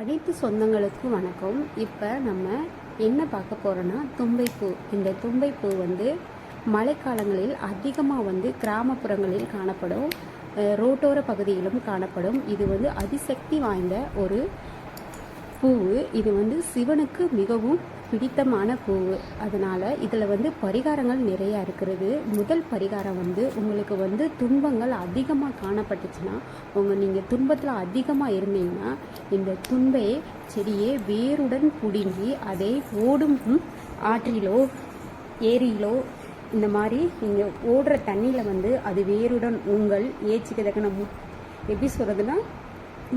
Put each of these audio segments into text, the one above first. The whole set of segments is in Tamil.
அனைத்து சொந்தங்களுக்கும் வணக்கம். இப்போ நம்ம என்ன பார்க்க போகிறோன்னா தும்பைப்பூ. இந்த தும்பைப்பூ வந்து மழைக்காலங்களில் அதிகமாக வந்து கிராமப்புறங்களில் காணப்படும் ரோட்டோர பகுதியிலும் காணப்படும். இது வந்து அதிசக்தி வாய்ந்த ஒரு பூவு. இது வந்து சிவனுக்கு மிகவும் பிடித்தமான பூவு. அதனால் இதில் வந்து பரிகாரங்கள் நிறையா இருக்கிறது முதல் பரிகாரம் வந்து உங்களுக்கு வந்து துன்பங்கள் அதிகமாக காணப்பட்டுச்சுன்னா உங்கள் நீங்கள் துன்பத்தில் அதிகமாக இருந்தீங்கன்னா இந்த துன்பை செடியை வேருடன் பிடுங்கி அதை ஓடும் ஆற்றிலோ ஏரியிலோ இந்த மாதிரி நீங்கள் ஓடுற தண்ணியில் வந்து அது வேருடன் உங்கள் ஏச்சுக்கு தக்கன எப்படி சொல்கிறதுனா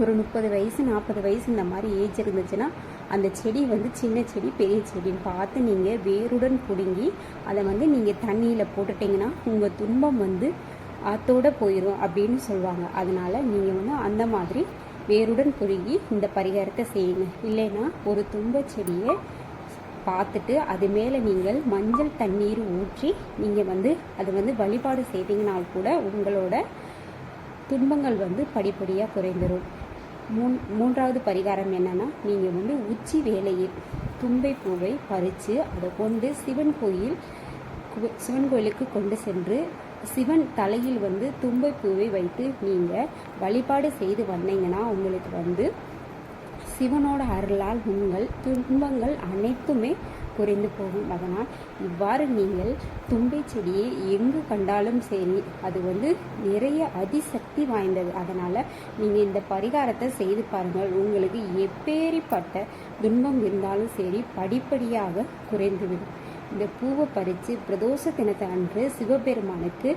ஒரு முப்பது வயசு நாற்பது வயசு இந்த மாதிரி ஏஜ் இருந்துச்சுன்னா அந்த செடி வந்து சின்ன செடி பெரிய செடின்னு பார்த்து நீங்கள் வேருடன் பிடுங்கி அதை வந்து நீங்கள் தண்ணியில் போட்டுட்டிங்கன்னா உங்கள் துன்பம் வந்து ஆத்தோட போயிடும் அப்படின்னு சொல்லுவாங்க அதனால் நீங்கள் வந்து அந்த மாதிரி வேருடன் பிடுங்கி இந்த பரிகாரத்தை செய்யுங்க. இல்லைன்னா ஒரு துன்ப செடியை பார்த்துட்டு அது மேலே நீங்கள் மஞ்சள் தண்ணீர் ஊற்றி நீங்கள் வந்து அது வந்து வழிபாடு செய்தீங்கனால் கூட உங்களோட துன்பங்கள் வந்து படிப்படியாக குறைந்துடும் மூன் மூன்றாவது பரிகாரம் என்னன்னா நீங்கள் வந்து உச்சி வேலையில் தும்பை பூவை பறித்து அதை கொண்டு சிவன் கோயில் சிவன் கோயிலுக்கு கொண்டு சென்று சிவன் தலையில் வந்து தும்பை பூவை வைத்து நீங்கள் வழிபாடு செய்து வந்தீங்கன்னா உங்களுக்கு வந்து சிவனோட அருளால் உங்கள் துன்பங்கள் அனைத்துமே குறைந்து போகும். அதனால் இவ்வாறு நீங்கள் தும்பை செடியை எங்கு கண்டாலும் சரி அது வந்து நிறைய அதிசக்தி வாய்ந்தது. அதனால் நீங்கள் இந்த பரிகாரத்தை செய்து பாருங்கள். உங்களுக்கு எப்பேறிப்பட்ட துன்பம் இருந்தாலும் சரி படிப்படியாக குறைந்துவிடும். இந்த பூவை பறித்து பிரதோஷ தினத்தை அன்று சிவபெருமானுக்கு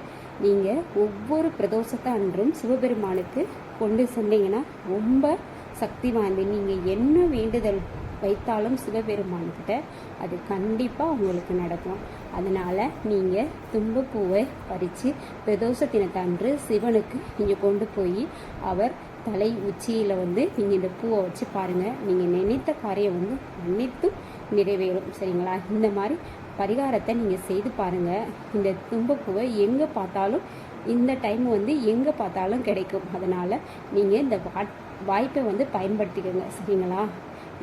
நீங்கள் ஒவ்வொரு பிரதோஷத்தை அன்றும் சிவபெருமானுக்கு கொண்டு சென்றீங்கன்னா ரொம்ப சக்தி வாய்ந்த நீங்கள் என்ன வேண்டுதல் வைத்தாலும் சிவபெருமான்கிட்ட அது கண்டிப்பாக உங்களுக்கு நடக்கும். அதனால் நீங்கள் தும்பப்பூவை பறித்து பிரதோஷ தினத்தன்று சிவனுக்கு நீங்கள் கொண்டு போய் அவர் தலை உச்சியில் வந்து நீங்கள் இந்த பூவை வச்சு பாருங்கள் நீங்கள் நினைத்த காரியம் வந்து அனைத்தும் நிறைவேறும். சரிங்களா? இந்த மாதிரி பரிகாரத்தை நீங்கள் செய்து பாருங்கள் இந்த தும்பப்பூவை எங்கே பார்த்தாலும் இந்த டைம் வந்து எங்கே பார்த்தாலும் கிடைக்கும். அதனால் நீங்கள் இந்த வாட் வாய்ப்பை வந்து பயன்படுத்திக்கோங்க சரிங்களா?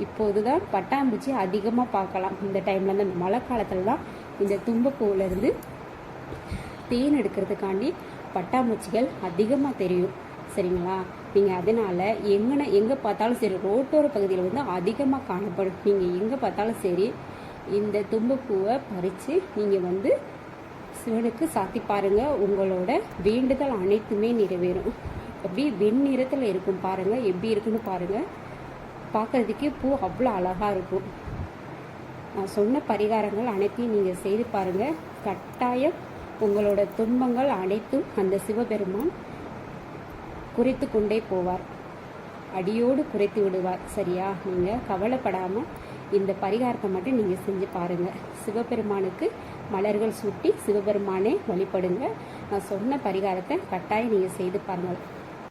இப்போது தான் பட்டாம்பூச்சி அதிகமாக பார்க்கலாம். இந்த டைமில் இந்த மழை காலத்தில் தான் இந்த தும்பப்பூவிலேருந்து தேன் எடுக்கிறதுக்காண்டி பட்டாம்பூச்சிகள் அதிகமாக தெரியும் சரிங்களா? நீங்கள் அதனால் எங்கன எங்கே பார்த்தாலும் சரி ரோட்டோர பகுதியில் வந்து அதிகமாக காணப்படும். நீங்கள் எங்கே பார்த்தாலும் சரி இந்த தும்பப்பூவை பறித்து நீங்கள் வந்து சிவனுக்கு சாத்தி பாருங்கள் உங்களோட வேண்டுதல் அனைத்துமே நிறைவேறும். அப்படியே வெண்ணிறத்தில் இருக்கும் பாருங்கள் எப்படி இருக்குன்னு பாருங்கள் பார்க்கறதுக்கே பூ அவ்வளோ அழகாக இருக்கும். நான் சொன்ன பரிகாரங்கள் அனைத்தையும் நீங்கள் செய்து பாருங்கள் கட்டாயம் உங்களோட துன்பங்கள் அனைத்தும் அந்த சிவபெருமான் குறைத்து கொண்டே போவார். அடியோடு குறைத்து விடுவார். சரியா? நீங்கள் கவலைப்படாமல் இந்த பரிகாரத்தை மட்டும் நீங்கள் செஞ்சு பாருங்கள் சிவபெருமானுக்கு மலர்கள் சூட்டி சிவபெருமானே வழிபடுங்க. நான் சொன்ன பரிகாரத்தை கட்டாயம் நீங்கள் செய்து பாருங்கள்